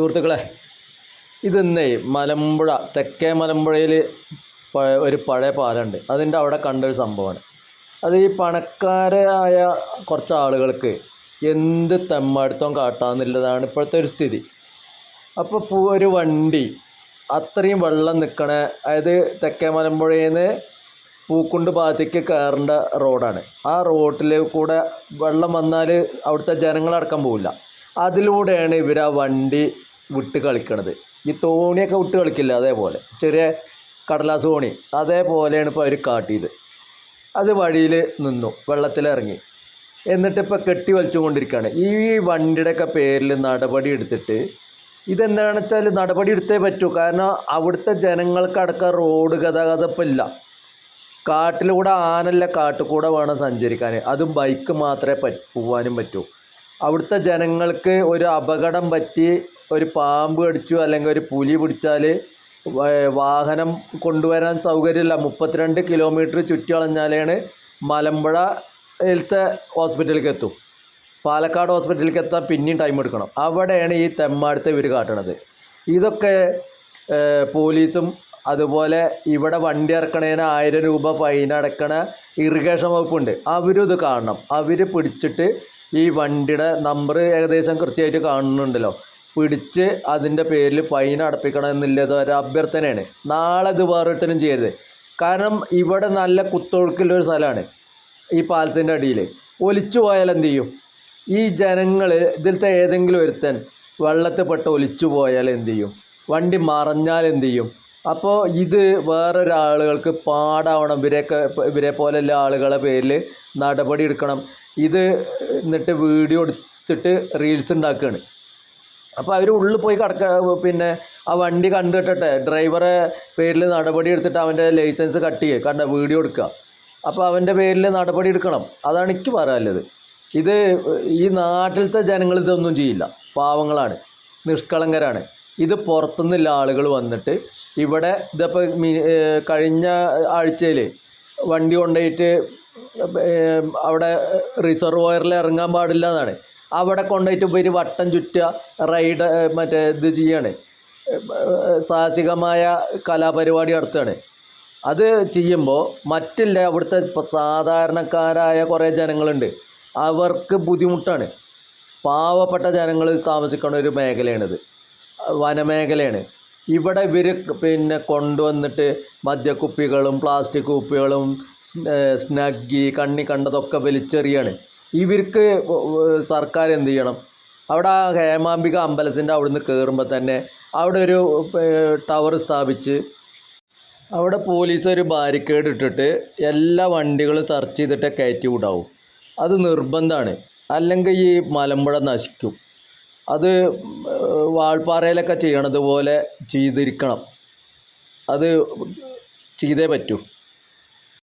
സുഹൃത്തുക്കളെ ഇതെന്നേ മലമ്പുഴ തെക്കേ മലമ്പുഴയിൽ ഒരു പഴയ പാലമുണ്ട്. അതിന്റെ അവിടെ കണ്ടൊരു സംഭവമാണ്. അത് ഈ പണക്കാരായ കുറച്ച് ആളുകൾക്ക് എന്ത് തെമ്മടുത്തം കാട്ടാന്നുള്ളതാണ് ഇപ്പോഴത്തെ ഒരു സ്ഥിതി. അപ്പോൾ ഒരു വണ്ടി അത്രയും വെള്ളം നിൽക്കണ അതായത് തെക്കേ മലമ്പുഴയിൽ നിന്ന് പൂക്കുണ്ട് ഭാഗത്തേക്ക് കയറേണ്ട റോഡാണ്. ആ റോഡിൽ കൂടെ വെള്ളം വന്നാൽ അവിടുത്തെ ജനങ്ങളടക്കം പോവില്ല. അതിലൂടെയാണ് ഇവർ ആ വണ്ടി വിട്ട് കളിക്കണത്. ഈ തോണിയൊക്കെ വിട്ട് കളിക്കില്ല അതേപോലെ. ചെറിയ കടലാസ് തോണി അതേപോലെയാണ് ഇപ്പോൾ അവർ കാട്ടിയത്. അത് വഴിയിൽ നിന്നു വെള്ളത്തിലിറങ്ങി. എന്നിട്ട് ഇപ്പോൾ കെട്ടി വലിച്ചുകൊണ്ടിരിക്കുകയാണ് ഈ വണ്ടിയുടെയൊക്കെ പേരിൽ നടപടി എടുത്തിട്ട് ഇതെന്താണെന്ന് വെച്ചാൽ നടപടി എടുത്തേ പറ്റൂ. കാരണം അവിടുത്തെ ജനങ്ങൾക്കടക്കം റോഡ് ഗതാഗതം ഇപ്പം ഇല്ല. കാട്ടിലൂടെ ആനല്ല കാട്ടിലൂടെ വേണം സഞ്ചരിക്കാൻ അതും ബൈക്ക് മാത്രമേ പറ്റ പോവാനും പറ്റൂ. അവിടുത്തെ ജനങ്ങൾക്ക് ഒരു അപകടം പറ്റി ഒരു പാമ്പ് കടിച്ചു അല്ലെങ്കിൽ ഒരു പുലി പിടിച്ചാൽ വാഹനം കൊണ്ടുവരാൻ സൗകര്യമില്ല. മുപ്പത്തിരണ്ട് കിലോമീറ്റർ ചുറ്റിളഞ്ഞാലാണ് മലമ്പുഴയിലത്തെ ഹോസ്പിറ്റലിലേക്ക് എത്തും. പാലക്കാട് ഹോസ്പിറ്റലിലേക്ക് എത്താൻ പിന്നെയും ടൈം എടുക്കണം. അവിടെയാണ് ഈ തെമ്മാടുത്തെ ഇവർ കാട്ടണത്. ഇതൊക്കെ പോലീസും അതുപോലെ ഇവിടെ വണ്ടി ഇറക്കണേന് ആയിരം രൂപ ഫൈൻ അടക്കണ ഇറിഗേഷൻ വകുപ്പുണ്ട്. അവരും ഇത് കാണണം. അവർ പിടിച്ചിട്ട് ഈ വണ്ടിയുടെ നമ്പർ ഏകദേശം കൃത്യമായിട്ട് കാണുന്നുണ്ടല്ലോ. പിടിച്ച് അതിന്റെ പേരിൽ ഫൈൻ അടപ്പിക്കണം എന്നുള്ളത് ഒരു അഭ്യർത്ഥനയാണ്. നാളെ ഇത് വേറൊരുത്തരും ചെയ്യരുത്. കാരണം ഇവിടെ നല്ല കുത്തൊഴുക്കുള്ള ഒരു സ്ഥലമാണ് ഈ പാലത്തിന്റെ അടിയിൽ. ഒലിച്ചു പോയാൽ എന്ത് ചെയ്യും? ഈ ജനങ്ങൾ ഇതിലത്തെ ഏതെങ്കിലും ഒരുത്തൻ വെള്ളത്തിൽ പെട്ട് ഒലിച്ചു പോയാൽ എന്ത് ചെയ്യും? വണ്ടി മറഞ്ഞാൽ എന്ത് ചെയ്യും? അപ്പോൾ ഇത് വേറൊരാളുകൾക്ക് പാടാവണം. ഇവരെയൊക്കെ ഇവരെ പോലെയുള്ള ആളുകളെ പേരിൽ നടപടി എടുക്കണം. ഇത് എന്നിട്ട് വീഡിയോ എടുത്തിട്ട് റീൽസ് ഉണ്ടാക്കുകയാണ്. അപ്പോൾ അവർ ഉള്ളിൽ പോയി കടക്ക പിന്നെ ആ വണ്ടി കണ്ടിട്ടെ ഡ്രൈവറെ പേരിൽ നടപടി എടുത്തിട്ട് അവന്റെ ലൈസൻസ് കട്ട് ചെയ്യുക കണ്ട വീഡിയോ എടുക്കുക അപ്പോൾ അവന്റെ പേരിൽ നടപടി എടുക്കണം. അതാണ് എനിക്ക് പറയാനുള്ളത്. ഇത് ഈ നാട്ടിലത്തെ ജനങ്ങൾ ഇതൊന്നും ചെയ്യില്ല. പാവങ്ങളാണ്. നിഷ്കളങ്കരാണ്. ഇത് പുറത്തുനിന്നുള്ള ആളുകൾ വന്നിട്ട് ഇവിടെ ഇതിപ്പോൾ കഴിഞ്ഞ ആഴ്ചയിൽ വണ്ടി കൊണ്ടുപോയിട്ട് അവിടെ റിസർവോയറിൽ ഇറങ്ങാൻ പാടില്ല എന്നാണ് അവിടെ കൊണ്ടുപോയിട്ട് ഇവർ വട്ടം ചുറ്റുക റൈഡ് മറ്റേ ഇത് ചെയ്യാണ്. സാഹസികമായ കലാപരിപാടി നടത്തുകയാണ്. അത് ചെയ്യുമ്പോൾ മറ്റില്ല അവിടുത്തെ സാധാരണക്കാരായ കുറേ ജനങ്ങളുണ്ട്. അവർക്ക് ബുദ്ധിമുട്ടാണ്. പാവപ്പെട്ട ജനങ്ങൾ താമസിക്കുന്ന ഒരു മേഖലയാണിത്. വനമേഖലയാണ്. ഇവിടെ ഇവർ പിന്നെ കൊണ്ടുവന്നിട്ട് മദ്യക്കുപ്പികളും പ്ലാസ്റ്റിക് കുപ്പികളും സ്ന- സ്നഗ്ഗി കണ്ണി കണ്ടതൊക്കെ വലിച്ചെറിയാണ്. ഇവർക്ക് സർക്കാർ എന്ത് ചെയ്യണം? അവിടെ ഹേമാംബിക അമ്പലത്തിന്റെ അവിടുന്ന് കയറുമ്പോൾ തന്നെ അവിടെ ഒരു ടവർ സ്ഥാപിച്ച് അവിടെ പോലീസ് ഒരു ബാരിക്കേഡ് ഇട്ടിട്ട് എല്ലാ വണ്ടികളും സെർച്ച് ചെയ്തിട്ട് കയറ്റി വിടാവും. അത് നിർബന്ധമാണ് അല്ലെങ്കിൽ ഈ മലമ്പുഴ നശിക്കും. അത് വാൾപ്പാറയിലൊക്കെ ചെയ്യണതുപോലെ ചെയ്തിരിക്കണം. അത് ചെയ്തേ പറ്റൂ.